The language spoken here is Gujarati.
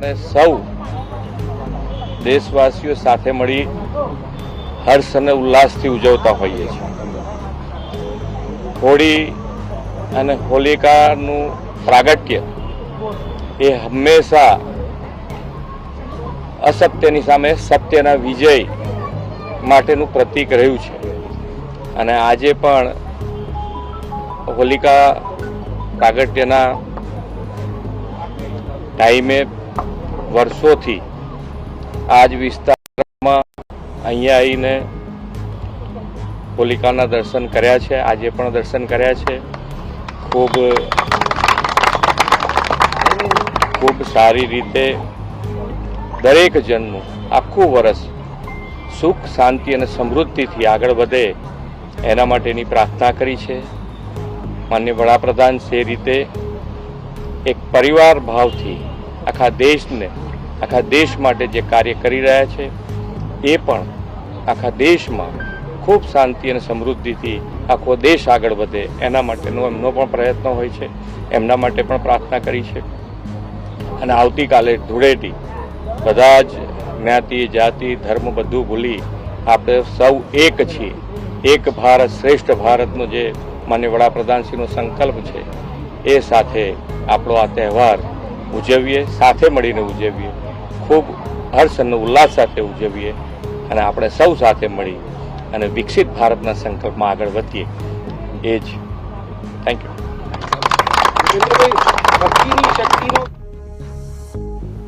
આપણે સૌ દેશવાસીઓ સાથે મળી હર્ષ અને ઉલ્લાસથી ઉજવતા હોઈએ છીએ. હોળી અને હોલિકાનું પ્રાગટ્ય એ હંમેશા અસત્યની સામે સત્યના વિજય માટેનું પ્રતીક રહ્યું છે. અને આજે પણ હોલિકા પ્રાગટ્યના ટાઈમે વર્ષોથી આજ વિસ્તારમાં અહીંયા આવીને હોલિકાના દર્શન કર્યા છે, આજે પણ દર્શન કર્યા છે. ખૂબ ખૂબ સારી રીતે દરેક જન્મ, આખું વર્ષ સુખ, શાંતિ અને સમૃદ્ધિથી આગળ વધે એના માટેની પ્રાર્થના કરી છે. માન્ય વડાપ્રધાન છે રીતે એક પરિવાર ભાવથી આખા દેશને, આખા દેશ માટે જે કાર્ય કરી રહ્યા છે, એ પણ આખા દેશમાં ખૂબ શાંતિ અને સમૃદ્ધિથી આખો દેશ આગળ વધે, એના માટેનો એમનો પણ પ્રયત્ન હોય છે, એમના માટે પણ પ્રાર્થના કરી છે. અને આવતીકાલે ધૂળેટી, બધા જ જ્ઞાતિ, જાતિ, ધર્મ બધું ભૂલી આપણે સૌ એક છીએ. એક ભારત શ્રેષ્ઠ ભારતનો જે માન્ય વડાપ્રધાનશ્રીનો સંકલ્પ છે, એ સાથે આપણો આ તહેવાર ઉજવીએ, સાથે મળીને ઉજવીએ. ખૂબ હર્ષ અને ઉલ્લાસ સાથે ઉજવીએ અને આપણે સૌ સાથે મળી અને વિકસિત ભારતના સંકલ્પમાં આગળ વધીએ. એ જ. Thank you